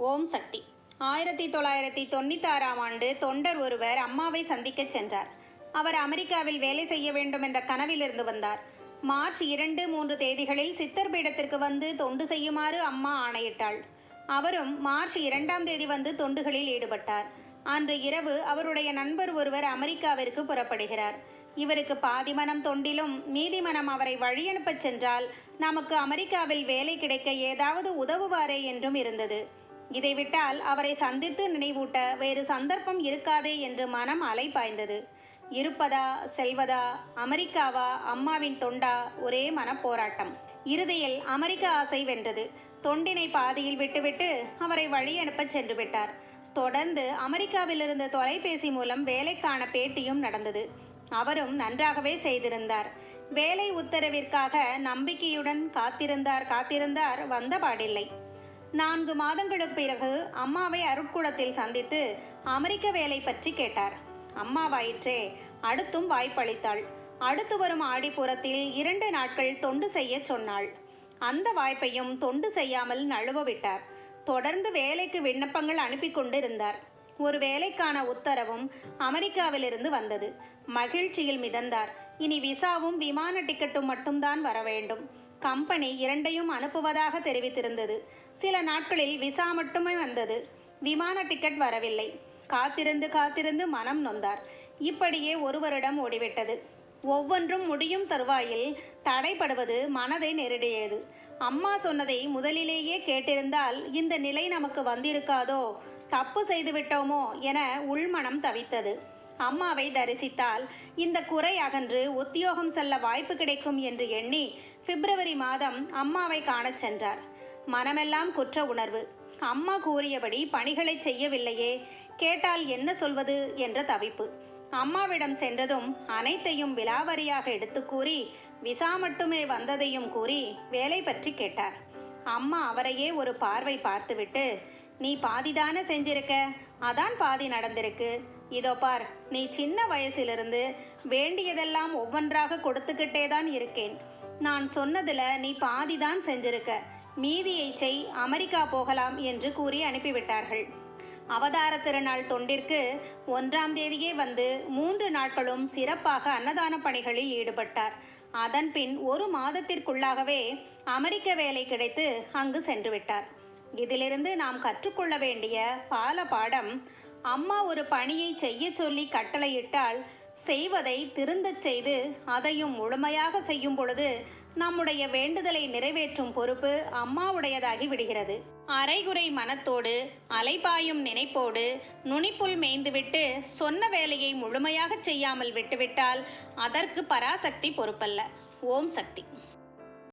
ஓம் சக்தி. ஆயிரத்தி தொள்ளாயிரத்தி தொண்ணூத்தாறாம் ஆண்டு தொண்டர் ஒருவர் அம்மாவை சந்திக்கச் சென்றார். அவர் அமெரிக்காவில் வேலை செய்ய வேண்டும் என்ற கனவிலிருந்து வந்தார். மார்ச் இரண்டு மூன்று தேதிகளில் சித்தர் பீடத்திற்கு வந்து தொண்டு செய்யுமாறு அம்மா ஆணையிட்டாள். அவரும் மார்ச் இரண்டாம் தேதி வந்து தொண்டுகளில் ஈடுபட்டார். அன்று இரவு அவருடைய நண்பர் ஒருவர் அமெரிக்காவிற்கு புறப்படுகிறார். இவருக்கு பாதி மனம் தொண்டிலும் மீதி மனம் அவரை வழியனுப்பச் சென்றால் நமக்கு அமெரிக்காவில் வேலை கிடைக்க ஏதாவது உதவுவாரே என்றும் இருந்தது. இதை விட்டால் அவரை சந்தித்து நினைவூட்ட வேறு சந்தர்ப்பம் இருக்காதே என்று மனம் அலைபாய்ந்தது இருப்பதா செல்வதா அமெரிக்காவா அம்மாவின் தொண்டா ஒரே மனப்போராட்டம். இறுதியில் அமெரிக்க ஆசை வென்றது. தொண்டினை பாதியில் விட்டுவிட்டு அவரை வழி அனுப்பச் சென்று விட்டார். தொடர்ந்து அமெரிக்காவிலிருந்து தொலைபேசி மூலம் வேலைக்கான பேட்டியும் நடந்தது. அவரும் நன்றாகவே செய்திருந்தார். வேலை உத்தரவிற்காக நம்பிக்கையுடன் காத்திருந்தார் காத்திருந்தார் வந்த பாடில்லை. நான்கு மாதங்களுக்கு பிறகு அம்மாவை அருட்குடத்தில் சந்தித்து அமெரிக்க வேலை பற்றி கேட்டார். அம்மாவாயிற்றே அடுத்தும் வாய்ப்பளித்தாள். அடுத்து வரும் ஆடிப்புறத்தில் இரண்டு நாட்கள் தொண்டு செய்யச் சொன்னாள். அந்த வாய்ப்பையும் தொண்டு செய்யாமல் நழுவ விட்டார். தொடர்ந்து வேலைக்கு விண்ணப்பங்கள் அனுப்பி கொண்டிருந்தார். ஒரு வேலைக்கான உத்தரவும் அமெரிக்காவிலிருந்து வந்தது. மகிழ்ச்சியில் மிதந்தார். இனி விசாவும் விமான டிக்கெட்டும் மட்டும்தான் வர வேண்டும். கம்பெனி இரண்டையும் அனுப்புவதாக தெரிவித்திருந்தது. சில நாட்களில் விசா மட்டுமே வந்தது. விமான டிக்கெட் வரவில்லை. காத்திருந்து காத்திருந்து மனம் நொந்தார். இப்படியே ஒரு வருடம் ஓடிவிட்டது. ஒவ்வொன்றும் முடியும் தருவாயில் தடைப்படுவது மனதை நெருடியது. அம்மா சொன்னதை முதலிலேயே கேட்டிருந்தால் இந்த நிலை நமக்கு வந்திருக்காதோ? தப்பு செய்து விட்டோமோ என உள்மனம் தவித்தது. அம்மாவை தரிசித்தால் இந்த குறை அகன்று உத்தியோகம் செல்ல வாய்ப்பு கிடைக்கும் என்று எண்ணி பிப்ரவரி மாதம் அம்மாவை காணச் சென்றார். மனமெல்லாம் குற்ற உணர்வு. அம்மா கூறியபடி பணிகளை செய்யவில்லையே கேட்டால் என்ன சொல்வது என்ற தவிப்பு. அம்மாவிடம் சென்றதும் அனைத்தையும் விலாவரியாக எடுத்து கூறி விசா மட்டுமே வந்ததையும் கூறி வேலை பற்றி கேட்டார். அம்மா அவரையே ஒரு பார்வை பார்த்துவிட்டு நீ பாதிதானே செஞ்சிருக்க? அதான் பாதி நடந்திருக்கு. இதோ பார் நீ சின்ன வயசிலிருந்து வேண்டியதெல்லாம் ஒவ்வொன்றாக கொடுத்துக்கிட்டே தான் இருக்கேன். நான் சொன்னதில் நீ பாதிதான் செஞ்சிருக்க. மீதியை செய் அமெரிக்கா போகலாம் என்று கூறி அனுப்பிவிட்டார்கள். அவதார திருநாள் தொண்டிற்கு ஒன்றாம் தேதியே வந்து மூன்று நாட்களும் சிறப்பாக அன்னதான பணிகளில் ஈடுபட்டார். அதன் பின் ஒரு மாதத்திற்குள்ளாகவே அமெரிக்க வேலை கிடைத்து அங்கு சென்று விட்டார் இதிலிருந்து நாம் கற்றுக்கொள்ள வேண்டிய பால பாடம் அம்மா ஒரு பணியை செய்ய சொல்லி கட்டளையிட்டால் செய்வதை திருந்தச் செய்து அதையும் முழுமையாக செய்யும் பொழுது நம்முடைய வேண்டுதலை நிறைவேற்றும் பொறுப்பு அம்மாவுடையதாகி விடுகிறது. அரைகுறை மனத்தோடு அலைபாயும் நினைப்போடு நுனிப்புல் மேய்ந்துவிட்டு சொன்ன வேலையை முழுமையாக செய்யாமல் விட்டுவிட்டால் அதற்கு பராசக்தி பொறுப்பல்ல. ஓம் சக்தி.